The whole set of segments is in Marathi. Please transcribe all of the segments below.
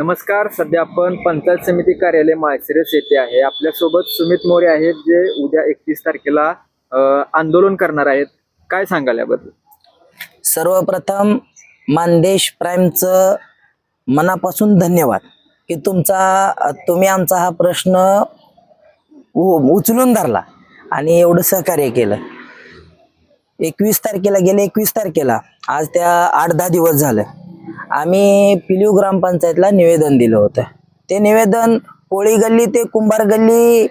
नमस्कार सध्या आपण पंचायत समिती कार्यालय माळशिरस येथे आहे. आपल्यासोबत सुमित मोरे आहेत जे उद्या एकतीस तारखेला आंदोलन करणार आहेत. काय सांगाल याबद्दल? सर्वप्रथम मानदेश प्राईमचं मनापासून धन्यवाद की तुमचा तुम्ही आमचा हा प्रश्न उ- उचलून धरला आणि एवढं सहकार्य केलं. एकवीस तारखेला गेले एकवीस तारखेला आज त्या आठ दहा दिवस झालं. आम्ही पिलिव ग्रामपंचायतला निवेदन दिलं होतं. ते निवेदन पोळी गल्ली ते कुंभार गल्ली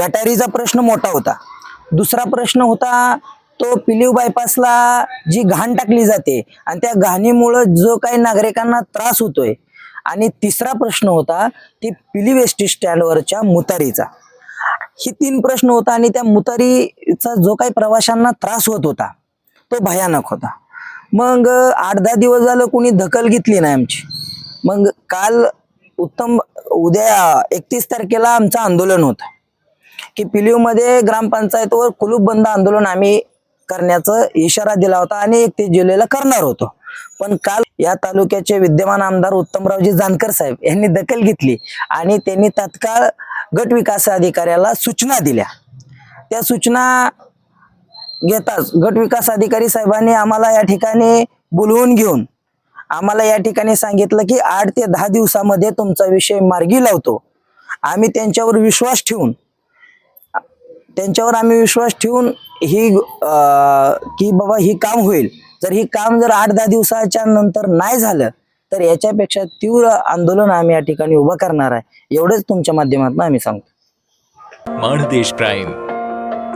गटारीचा प्रश्न मोठा होता. दुसरा प्रश्न होता तो पिलीव बायपासला जी घाण टाकली जाते आणि त्या घाणीमुळं जो काही नागरिकांना त्रास होतोय. आणि तिसरा प्रश्न होता ती पिलीव एस टी स्टँडवरच्या मुतारीचा. ही तीन प्रश्न होता आणि त्या मुतारीचा जो काही प्रवाशांना त्रास होत होता तो भयानक होता. मग आठ दहा दिवस झालं कोणी दखल घेतली नाही आमची. मग काल उत्तम उद्या एकतीस तारखेला आमचं आंदोलन होतं. की पिलीवमध्ये ग्रामपंचायतवर कुलूप बंद आंदोलन आम्ही करण्याचा इशारा दिला होता आणि एकतीस जुलैला करणार होतो. पण काल या तालुक्याचे विद्यमान आमदार उत्तमरावजी जानकर साहेब यांनी दखल घेतली आणि त्यांनी तत्काळ गट विकास अधिकाऱ्याला सूचना दिल्या. त्या सूचना घेताच. गट विकास अधिकारी साहेबांनी आम्हाला या ठिकाणी बोलवून घेऊन आम्हाला या ठिकाणी सांगितलं की आठ ते दहा दिवसामध्ये तुमचा विषय मार्गी लावतो. आम्ही त्यांच्यावर विश्वास ठेवून त्यांच्यावर आम्ही विश्वास ठेवून ही की बाबा ही काम होईल. जर ही काम जर आठ दहा दिवसाच्या नंतर नाही झालं तर याच्यापेक्षा तीव्र आंदोलन आम्ही या ठिकाणी उभं करणार आहे. एवढंच तुमच्या माध्यमातून आम्ही सांगतो. माणदेश प्राईम.